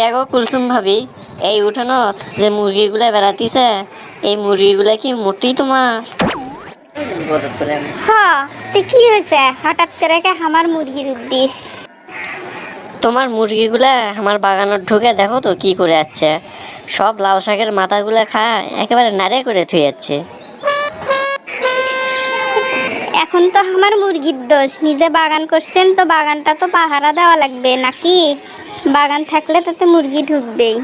কে গো কুলসুম ভাবি? এই উঠানত যে মুরগিগুলা বেড়াতিছে এই মুরগিগুলা কি মোটি তোমার তো কি হয়েছে হঠাৎ করে কে আমার মুরগির তোমার মুরগিগুলা আমার বাগানত ঢুকে দেখো তো কি করে যাচ্ছে সব লাল শাকের মাথাগুলা খায় একেবারে নাড়ে করে থুয়ে যাচ্ছে এখন তো আমার মুরগির দোষ। নিজে বাগান করছেন তো বাগানটা তো পাহারা দেওয়া লাগবে নাকি? বাগান থাকলে তাতে মুরগি ঢুকবেই।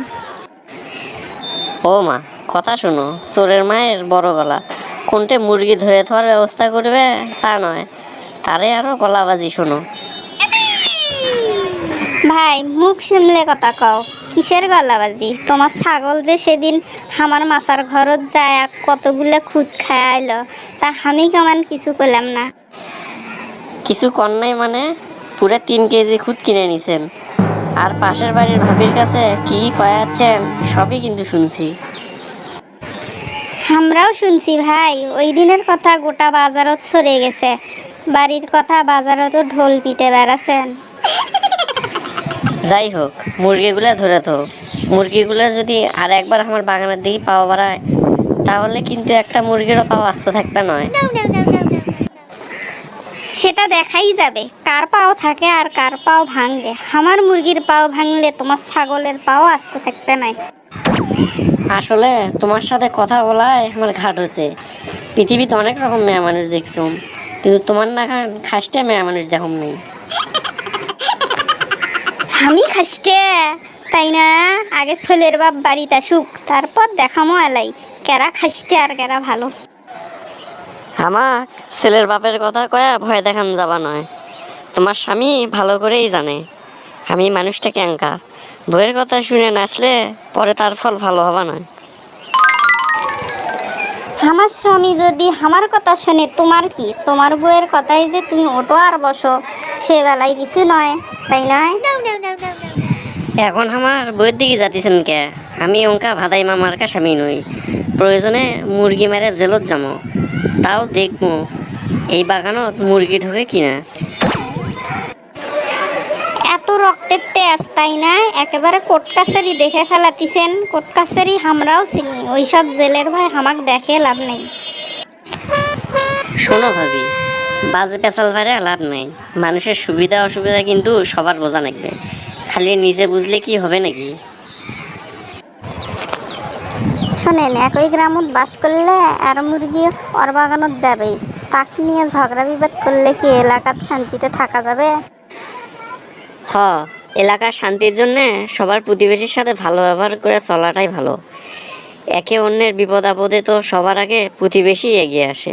ও মা কথা শোনো চোরের মায়ের বড় গলা। কোনটে মুরগি ধরে থাকার ব্যবস্থা করবে তা নয় তারে আরও গলাবাজি শোনো। ভাই মুখ সামলে কথা কও কিসের গলাবাজি? তোমার ছাগল যে সেদিন আমার মাথার ঘরত যায় আর কতগুলো খুদ খায় আইলো তা আমি কেমন কিছু করলাম না। কিছু কর নাই মানে পুরা তিন কেজি খুদ কিনে নিছেন। আর পাশের বাড়ির ভাবির কাছে কি কয়াচ্ছেন সবই কিন্তু শুনছি। আমরাও শুনছি ভাই ওই দিনের কথা গোটা বাজারত সরে গেছে। বাড়ির কথা বাজারত ঢোল পিটে বেড়াছেন। যাই হোক মুরগিগুলো ধরে তো। মুরগিগুলো যদি আর একবার আমার বাগানের দিকে পাওয়া বাড়ায় তাহলে কিন্তু একটা মুরগিরও পাওয়া আস্ত থাকবে নয়। সেটা দেখাই যাবে। কার পাও থাকে আর কার পাও ভাঙবে আমার মুরগির পাও ভাঙলে তোমার ছাগলের পাও আসতে থাকতে নাই। আসলে তোমার সাথে কথা বলায় আমার ঘাট হয়েছে। পৃথিবীতে অনেক রকম মেয়ে মানুষ দেখছুম। কিন্তু তোমার না খান খাসটে মেয়ে মানুষ দেখুম নেই। আমি খাসতে তাই না? আগে ছেলের বাপ বাড়িতে আসুক তারপর দেখামো এলাই। কেরা খাসতে আর কেরা ভালো। আমার ছেলের বাপের কথা কয়া ভয় দেখান যাবা নয়। তোমার স্বামী ভালো করেই জানে। আমি মানুষটা ক্যাঙ্কা বইয়ের কথা শুনে নাচলে পরে তার ফল ভালো হবে না আমার স্বামী যদি আমার কথা শুনে তোমার কি? তোমার বউয়ের কথাই যে তুমি ওটো আর বসো সে বেলায় কিছু নয় তাই নয়? এখন আমার বইয়ের দিকে যাতিছেন কে? আমি অঙ্কা ভাদাই মামার কা স্বামী নই। প্রয়োজনে মুরগি মেরে জেলত যামো। তাও দেখব। এই বাগানত মুরগি ঢোকে কিনা। এত রক্তের তেজ তাই না? একেবারে কোট কাছারি দেখে ফেলাতিছেন। কোট কাছারি আমরাও চিনি। ওইসব জেলের ভাই হামাক দেখে লাভ নেই। শোনো ভাবি বাজে পেশাল ভারে লাভ নাই। মানুষের সুবিধা অসুবিধা কিন্তু সবার বোঝা লাগবে। খালি নিজে বুঝলে কি হবে নাকি? শোনেন, একই গ্রামত বাস করলে আর মুরগি ওর বাগানত যাবেই। তাক নিয়ে ঝগড়া বিবাদ করলে কি এলাকার শান্তিতে থাকা যাবে? হ, এলাকার শান্তির জন্য সবার প্রতিবেশীর সাথে ভালো ব্যবহার করে চলাটাই ভালো। একে অন্যের বিপদ আপদে তো সবার আগে প্রতিবেশী এগিয়ে আসে।